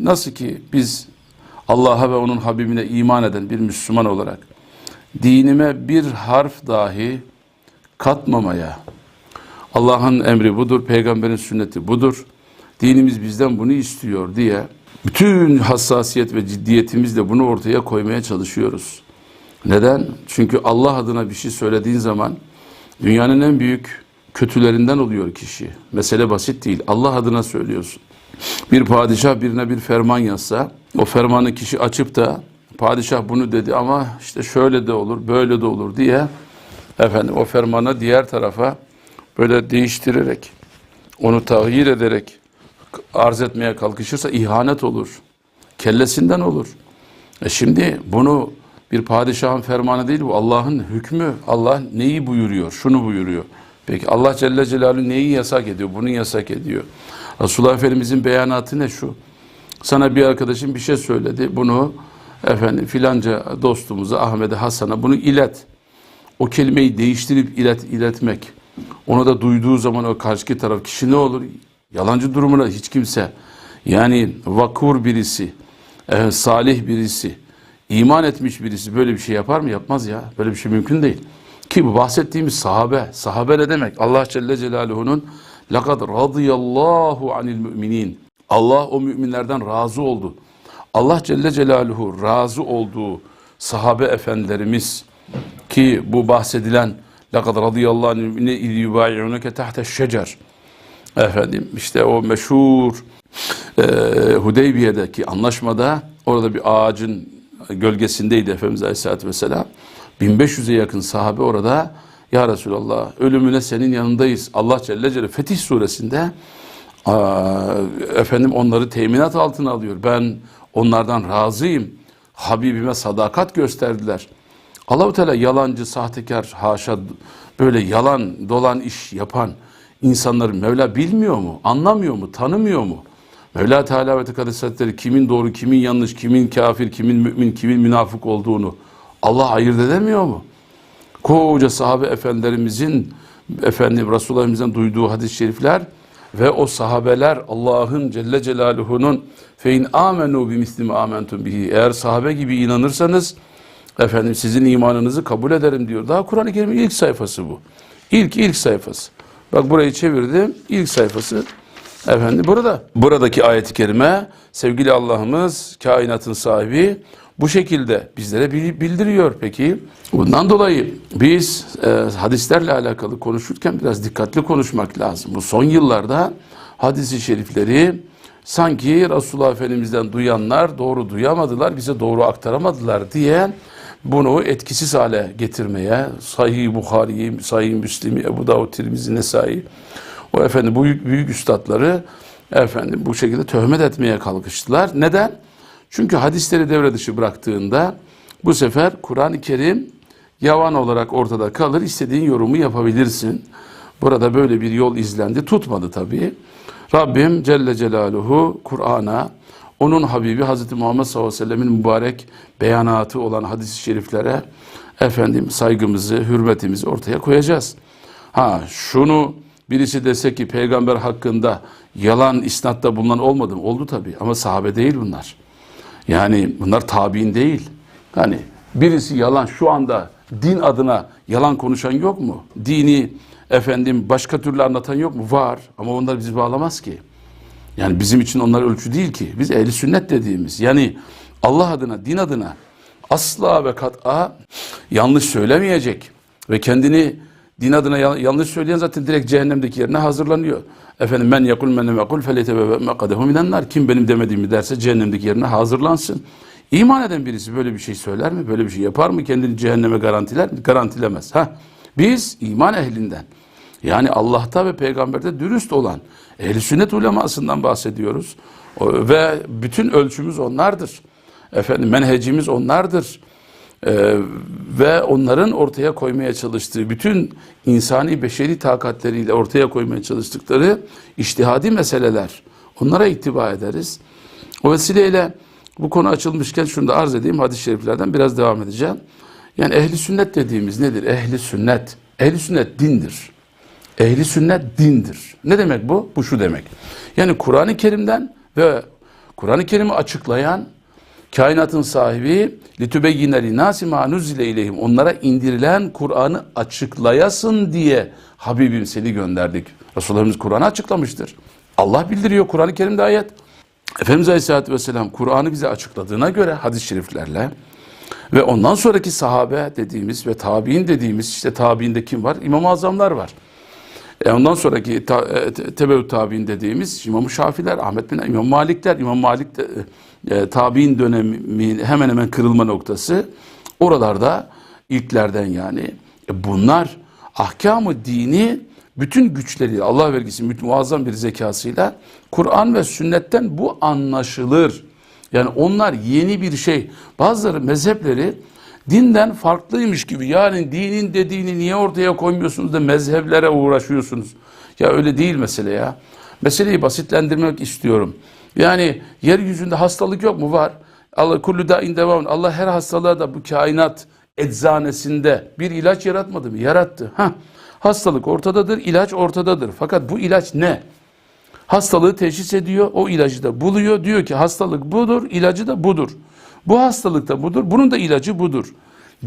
Nasıl ki biz Allah'a ve onun Habibine iman eden bir Müslüman olarak dinime bir harf dahi katmamaya, Allah'ın emri budur, peygamberin sünneti budur, dinimiz bizden bunu istiyor diye bütün hassasiyet ve ciddiyetimizle bunu ortaya koymaya çalışıyoruz. Neden? Çünkü Allah adına bir şey söylediğin zaman dünyanın en büyük kötülerinden oluyor kişi. Mesele basit değil. Allah adına söylüyorsun. Bir padişah birine bir ferman yazsa, o fermanı kişi açıp da padişah bunu dedi ama işte şöyle de olur, böyle de olur diye efendim o fermanı diğer tarafa böyle değiştirerek, onu tahir ederek arz etmeye kalkışırsa ihanet olur. Kellesinden olur. E şimdi bunu bir padişahın fermanı değil bu Allah'ın hükmü. Allah neyi buyuruyor? Şunu buyuruyor. Peki Allah Celle Celaluhu neyi yasak ediyor? Bunu yasak ediyor. Resulullah Efendimizin beyanatı ne şu? Sana bir arkadaşım bir şey söyledi. Bunu efendim filanca dostumuza Ahmet'e Hasan'a bunu ilet. O kelimeyi değiştirip ilet, iletmek. Onu da duyduğu zaman o karşı taraf kişi ne olur? Yalancı durumuna hiç kimse yani vakur birisi, salih birisi, iman etmiş birisi böyle bir şey yapar mı? Yapmaz ya. Böyle bir şey mümkün değil. Ki bu bahsettiğimiz sahabe. Sahabe ne demek? Allah Celle Celaluhu'nun لَقَدْ رَضِيَ اللّٰهُ عَنِ الْمُؤْمِنِينَ Allah o müminlerden razı oldu. Allah Celle Celaluhu razı olduğu sahabe efendilerimiz ki bu bahsedilen لَقَدْ رَضِيَ اللّٰهُ عَنِ الْمُؤْمِنِينَ اِذْ يُبَايِعُونَكَ تَحْتَ الشَّجَرِ Efendim işte o meşhur e, Hudeybiye'deki anlaşmada orada bir ağacın gölgesindeydi Efendimiz Aleyhisselatü Vesselam. 1500'e yakın sahabe orada ya Resulallah ölümüne senin yanındayız. Allah Celle Celle Fetih suresinde efendim onları teminat altına alıyor. Ben onlardan razıyım. Habibime sadakat gösterdiler. Allahu Teala yalancı, sahtekar, haşa böyle yalan, dolan iş yapan insanları Mevla bilmiyor mu? Anlamıyor mu? Tanımıyor mu? Mevla Teala ve Tekaddes kimin doğru, kimin yanlış, kimin kafir, kimin mümin, kimin münafık olduğunu Allah ayırt edemiyor mu? Koca sahabe efendilerimizin efendim Resulullah'ımızdan duyduğu hadis-i şerifler ve o sahabeler Allah'ın Celle Celaluhu'nun fein amenu bi mislim amentum bihi eğer sahabe gibi inanırsanız efendim sizin imanınızı kabul ederim diyor. Daha Kur'an-ı Kerim'in ilk sayfası bu. İlk ilk sayfası. Bak burayı çevirdim. İlk sayfası. Efendim burada buradaki ayet-i kerime sevgili Allah'ımız kainatın sahibi bu şekilde bizlere bildiriyor peki. Bundan dolayı biz e, hadislerle alakalı konuşurken biraz dikkatli konuşmak lazım. Bu son yıllarda hadisi şerifleri sanki Resulullah Efendimiz'den duyanlar doğru duyamadılar, bize doğru aktaramadılar diye bunu etkisiz hale getirmeye Sahih Bukhari'yi, Sahih Müslim'i, Ebu Davud, Tirmizi, Nesai o efendim büyük, büyük üstadları efendim bu şekilde töhmet etmeye kalkıştılar. Neden? Çünkü hadisleri devre dışı bıraktığında bu sefer Kur'an-ı Kerim yavan olarak ortada kalır. İstediğin yorumu yapabilirsin. Burada böyle bir yol izlendi. Tutmadı tabii. Rabbim Celle Celaluhu Kur'an'a onun Habibi Hazreti Muhammed sallallahu aleyhi ve sellemin mübarek beyanatı olan hadis-i şeriflere efendim saygımızı, hürmetimizi ortaya koyacağız. Ha şunu birisi dese ki peygamber hakkında yalan isnatta bulunan olmadı mı? Oldu tabii ama sahabe değil bunlar. Yani bunlar tabi'in değil. Hani birisi yalan şu anda din adına yalan konuşan yok mu? Dini efendim başka türlü anlatan yok mu? Var ama onlar bizi bağlamaz ki. Yani bizim için onlar ölçü değil ki. Biz ehli sünnet dediğimiz yani Allah adına, din adına asla ve kat'a yanlış söylemeyecek ve kendini din adına yanlış söyleyen zaten direkt cehennemdeki yerine hazırlanıyor. Efendim men yakul men mekul feleytebe mekadehu minennar. Kim benim demediğimi derse cehennemdeki yerine hazırlansın. İman eden birisi böyle bir şey söyler mi? Böyle bir şey yapar mı? Kendini cehenneme garantiler mi? Garantilemez. Ha? Biz iman ehlinden yani Allah'ta ve peygamberde dürüst olan ehli sünnet ulemasından bahsediyoruz. Ve bütün ölçümüz onlardır. Efendim menhecimiz onlardır. Ee, ve onların ortaya koymaya çalıştığı bütün insani beşeri takatleriyle ortaya koymaya çalıştıkları iştihadi meseleler. Onlara ittiba ederiz. O vesileyle bu konu açılmışken şunu da arz edeyim hadis-i şeriflerden biraz devam edeceğim. Yani ehli sünnet dediğimiz nedir? Ehli sünnet. Ehli sünnet dindir. Ehli sünnet dindir. Ne demek bu? Bu şu demek. Yani Kur'an-ı Kerim'den ve Kur'an-ı Kerim'i açıklayan, kainatın sahibi litübeyyine linnâsi mâ nuzile ileyhim onlara indirilen Kur'an'ı açıklayasın diye Habibim seni gönderdik. Resulullah Kur'an'ı açıklamıştır. Allah bildiriyor Kur'an-ı Kerim'de ayet. Efendimiz Aleyhisselatü Vesselam Kur'an'ı bize açıkladığına göre hadis-i şeriflerle ve ondan sonraki sahabe dediğimiz ve tabi'in dediğimiz işte tabi'inde kim var? İmam-ı Azamlar var. E ondan sonraki ta, e, te- tebeut tabi'in dediğimiz İmam-ı Şafiler, Ahmet bin İmam Malikler, İmam Malik de, e, tabi'in dönemi hemen hemen kırılma noktası oralarda ilklerden yani. E bunlar ahkamı dini bütün güçleri Allah vergisi muazzam bir zekasıyla Kur'an ve sünnetten bu anlaşılır. Yani onlar yeni bir şey. Bazıları mezhepleri dinden farklıymış gibi. Yani dinin dediğini niye ortaya koymuyorsunuz da mezheplere uğraşıyorsunuz? Ya öyle değil mesele ya. Meseleyi basitlendirmek istiyorum. Yani yeryüzünde hastalık yok mu? Var. Allah kullu dain devam. Allah her hastalığa da bu kainat eczanesinde bir ilaç yaratmadı mı? Yarattı. Ha. Hastalık ortadadır, ilaç ortadadır. Fakat bu ilaç ne? Hastalığı teşhis ediyor, o ilacı da buluyor. Diyor ki hastalık budur, ilacı da budur. Bu hastalık da budur, bunun da ilacı budur.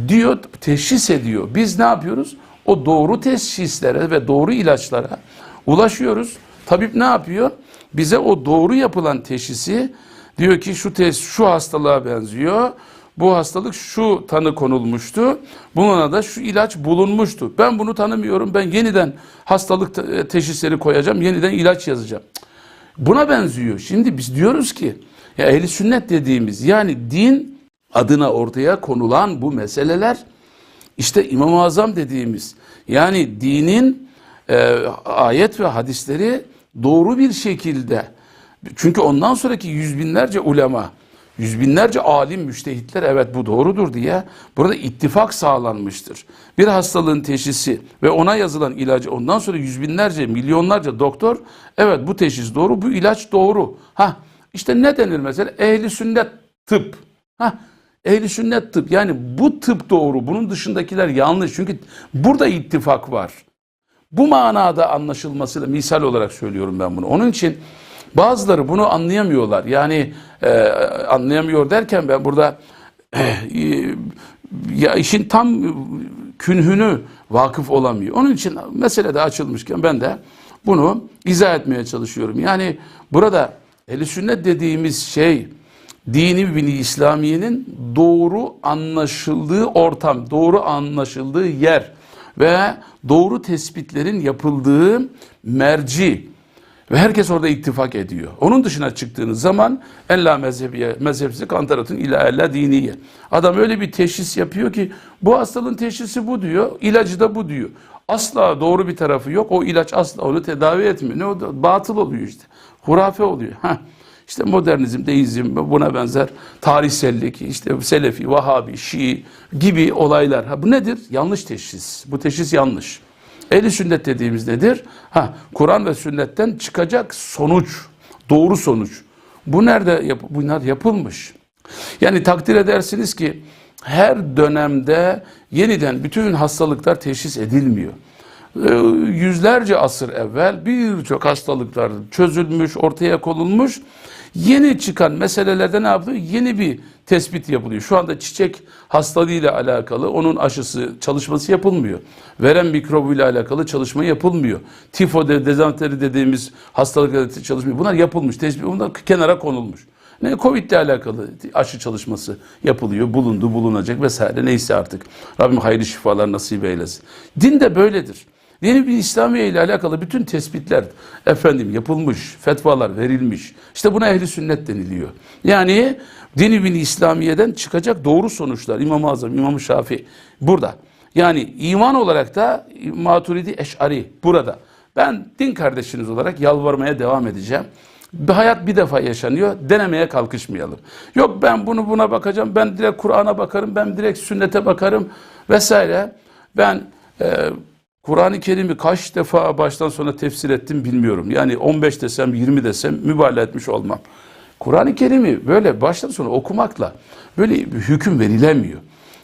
Diyor, teşhis ediyor. Biz ne yapıyoruz? O doğru teşhislere ve doğru ilaçlara ulaşıyoruz. Tabip ne yapıyor? Bize o doğru yapılan teşhisi diyor ki şu tes şu hastalığa benziyor. Bu hastalık şu tanı konulmuştu. Buna da şu ilaç bulunmuştu. Ben bunu tanımıyorum. Ben yeniden hastalık te- teşhisleri koyacağım. Yeniden ilaç yazacağım. Buna benziyor. Şimdi biz diyoruz ki ya ehli sünnet dediğimiz yani din adına ortaya konulan bu meseleler işte İmam-ı Azam dediğimiz yani dinin e, ayet ve hadisleri doğru bir şekilde çünkü ondan sonraki yüz binlerce ulema yüz binlerce alim müştehitler evet bu doğrudur diye burada ittifak sağlanmıştır. Bir hastalığın teşhisi ve ona yazılan ilacı ondan sonra yüz binlerce milyonlarca doktor evet bu teşhis doğru bu ilaç doğru. Ha işte ne denir mesela ehli sünnet tıp. Ha ehli sünnet tıp yani bu tıp doğru bunun dışındakiler yanlış çünkü burada ittifak var. Bu manada anlaşılmasıyla misal olarak söylüyorum ben bunu. Onun için bazıları bunu anlayamıyorlar. Yani e, anlayamıyor derken ben burada e, ya işin tam künhünü vakıf olamıyor. Onun için mesele de açılmışken ben de bunu izah etmeye çalışıyorum. Yani burada ehl sünnet dediğimiz şey dini bini İslamiye'nin doğru anlaşıldığı ortam, doğru anlaşıldığı yer ve doğru tespitlerin yapıldığı merci ve herkes orada ittifak ediyor. Onun dışına çıktığınız zaman ella mezhebiye, mezhepsi kantaratın ila ella diniye. Adam öyle bir teşhis yapıyor ki bu hastalığın teşhisi bu diyor, ilacı da bu diyor. Asla doğru bir tarafı yok. O ilaç asla onu tedavi etmiyor. Ne o batıl oluyor işte. Hurafe oluyor. Heh. İşte modernizm, deizm, buna benzer tarihsellik, işte Selefi, Vahabi, Şii gibi olaylar. Ha, bu nedir? Yanlış teşhis. Bu teşhis yanlış. Ehli sünnet dediğimiz nedir? Ha, Kur'an ve sünnetten çıkacak sonuç, doğru sonuç. Bu nerede yap bunlar yapılmış? Yani takdir edersiniz ki her dönemde yeniden bütün hastalıklar teşhis edilmiyor. Ee, Yüzlerce asır evvel birçok hastalıklar çözülmüş, ortaya konulmuş. Yeni çıkan meselelerde ne yapılıyor? Yeni bir tespit yapılıyor. Şu anda çiçek hastalığıyla alakalı onun aşısı çalışması yapılmıyor. Verem mikrobuyla alakalı çalışma yapılmıyor. Tifo de, dezanteri dediğimiz hastalıkla çalışmıyor. Bunlar yapılmış. Tespit, bunlar kenara konulmuş. Ne Covid ile alakalı aşı çalışması yapılıyor, bulundu, bulunacak vesaire neyse artık. Rabbim hayırlı şifalar nasip eylesin. Din de böyledir. Yeni bir İslamiye ile alakalı bütün tespitler efendim yapılmış, fetvalar verilmiş. İşte buna ehli sünnet deniliyor. Yani dini bin İslamiye'den çıkacak doğru sonuçlar İmam-ı Azam, İmam-ı Şafii burada. Yani iman olarak da Maturidi Eş'ari burada. Ben din kardeşiniz olarak yalvarmaya devam edeceğim. Bir hayat bir defa yaşanıyor. Denemeye kalkışmayalım. Yok ben bunu buna bakacağım. Ben direkt Kur'an'a bakarım. Ben direkt sünnete bakarım vesaire. Ben e, Kur'an-ı Kerim'i kaç defa baştan sona tefsir ettim bilmiyorum. Yani 15 desem 20 desem mübalağa etmiş olmam. Kur'an-ı Kerim'i böyle baştan sona okumakla böyle bir hüküm verilemiyor.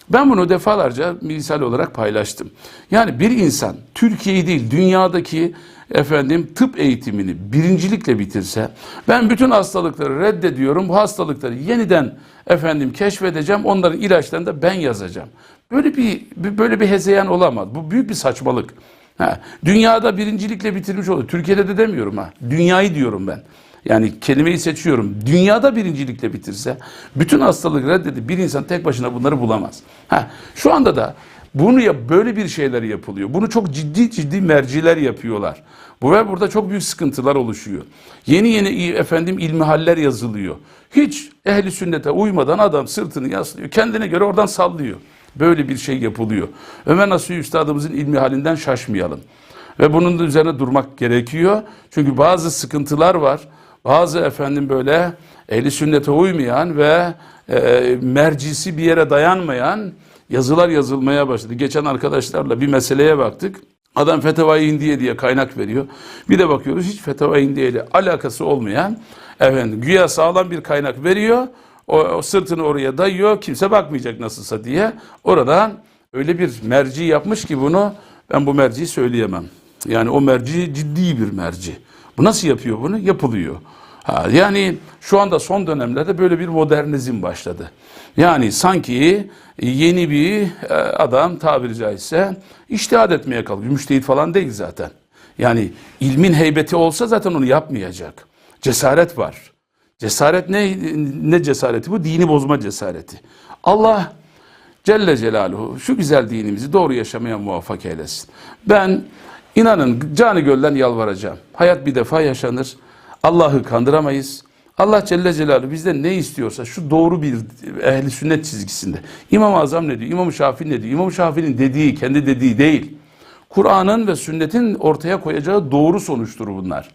Ben bunu defalarca misal olarak paylaştım. Yani bir insan Türkiye'yi değil dünyadaki efendim tıp eğitimini birincilikle bitirse ben bütün hastalıkları reddediyorum. Bu hastalıkları yeniden efendim keşfedeceğim. Onların ilaçlarını da ben yazacağım. Böyle bir böyle bir hezeyan olamaz. Bu büyük bir saçmalık. Ha, dünyada birincilikle bitirmiş olur. Türkiye'de de demiyorum ha. Dünyayı diyorum ben. Yani kelimeyi seçiyorum. Dünyada birincilikle bitirse bütün hastalık reddedip bir insan tek başına bunları bulamaz. Ha, şu anda da bunu ya böyle bir şeyler yapılıyor. Bunu çok ciddi ciddi merciler yapıyorlar. Bu ve burada çok büyük sıkıntılar oluşuyor. Yeni yeni efendim ilmihaller yazılıyor. Hiç ehli sünnete uymadan adam sırtını yaslıyor. Kendine göre oradan sallıyor. Böyle bir şey yapılıyor. Ömer Nasuhi Üstadımızın ilmi halinden şaşmayalım. Ve bunun da üzerine durmak gerekiyor. Çünkü bazı sıkıntılar var. Bazı efendim böyle ehli sünnete uymayan ve e, mercisi bir yere dayanmayan yazılar yazılmaya başladı. Geçen arkadaşlarla bir meseleye baktık. Adam Feteva-i Hindiye diye kaynak veriyor. Bir de bakıyoruz hiç Feteva-i Hindiye ile alakası olmayan efendim güya sağlam bir kaynak veriyor. O, o sırtını oraya dayıyor. Kimse bakmayacak nasılsa diye. Oradan öyle bir merci yapmış ki bunu ben bu merciyi söyleyemem. Yani o merci ciddi bir merci. Bu nasıl yapıyor bunu? Yapılıyor. Ha, yani şu anda son dönemlerde böyle bir modernizm başladı. Yani sanki yeni bir e, adam tabiri caizse iştihad etmeye kalkıyor. Müştehit falan değil zaten. Yani ilmin heybeti olsa zaten onu yapmayacak. Cesaret var. Cesaret ne ne cesareti bu? Dini bozma cesareti. Allah Celle Celaluhu şu güzel dinimizi doğru yaşamaya muvaffak eylesin. Ben inanın canı gölden yalvaracağım. Hayat bir defa yaşanır. Allah'ı kandıramayız. Allah Celle Celaluhu bizden ne istiyorsa şu doğru bir ehli sünnet çizgisinde. İmam-ı Azam ne diyor? İmam-ı Şafii ne diyor? İmam-ı Şafii'nin dediği, kendi dediği değil. Kur'an'ın ve sünnetin ortaya koyacağı doğru sonuçtur bunlar.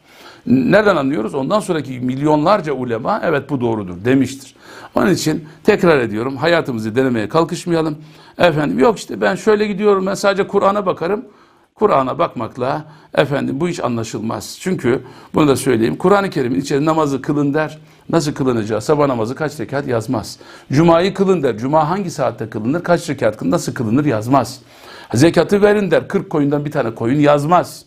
Nereden anlıyoruz? Ondan sonraki milyonlarca ulema evet bu doğrudur demiştir. Onun için tekrar ediyorum hayatımızı denemeye kalkışmayalım. Efendim yok işte ben şöyle gidiyorum ben sadece Kur'an'a bakarım. Kur'an'a bakmakla efendim bu iş anlaşılmaz. Çünkü bunu da söyleyeyim. Kur'an-ı Kerim'in içerisinde namazı kılın der. Nasıl kılınacağı sabah namazı kaç rekat yazmaz. Cuma'yı kılın der. Cuma hangi saatte kılınır? Kaç rekat kılınır? Nasıl kılınır? Yazmaz. Zekatı verin der. 40 koyundan bir tane koyun yazmaz.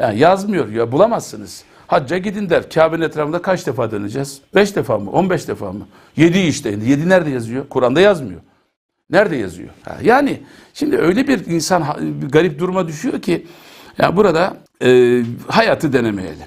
Yani yazmıyor ya bulamazsınız. Hacca gidin der. Kabe'nin etrafında kaç defa döneceğiz? 5 defa mı? 15 defa mı? 7 işte. 7 nerede yazıyor? Kur'an'da yazmıyor. Nerede yazıyor? Yani şimdi öyle bir insan garip duruma düşüyor ki ya burada e, hayatı denemeyelim.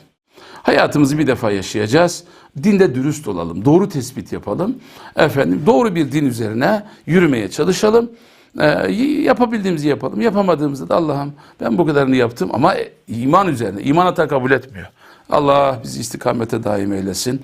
Hayatımızı bir defa yaşayacağız. Dinde dürüst olalım. Doğru tespit yapalım. Efendim doğru bir din üzerine yürümeye çalışalım. Ee, yapabildiğimizi yapalım. Yapamadığımızda da Allah'ım ben bu kadarını yaptım ama iman üzerine. İman hata kabul etmiyor. Allah bizi istikamete daim eylesin.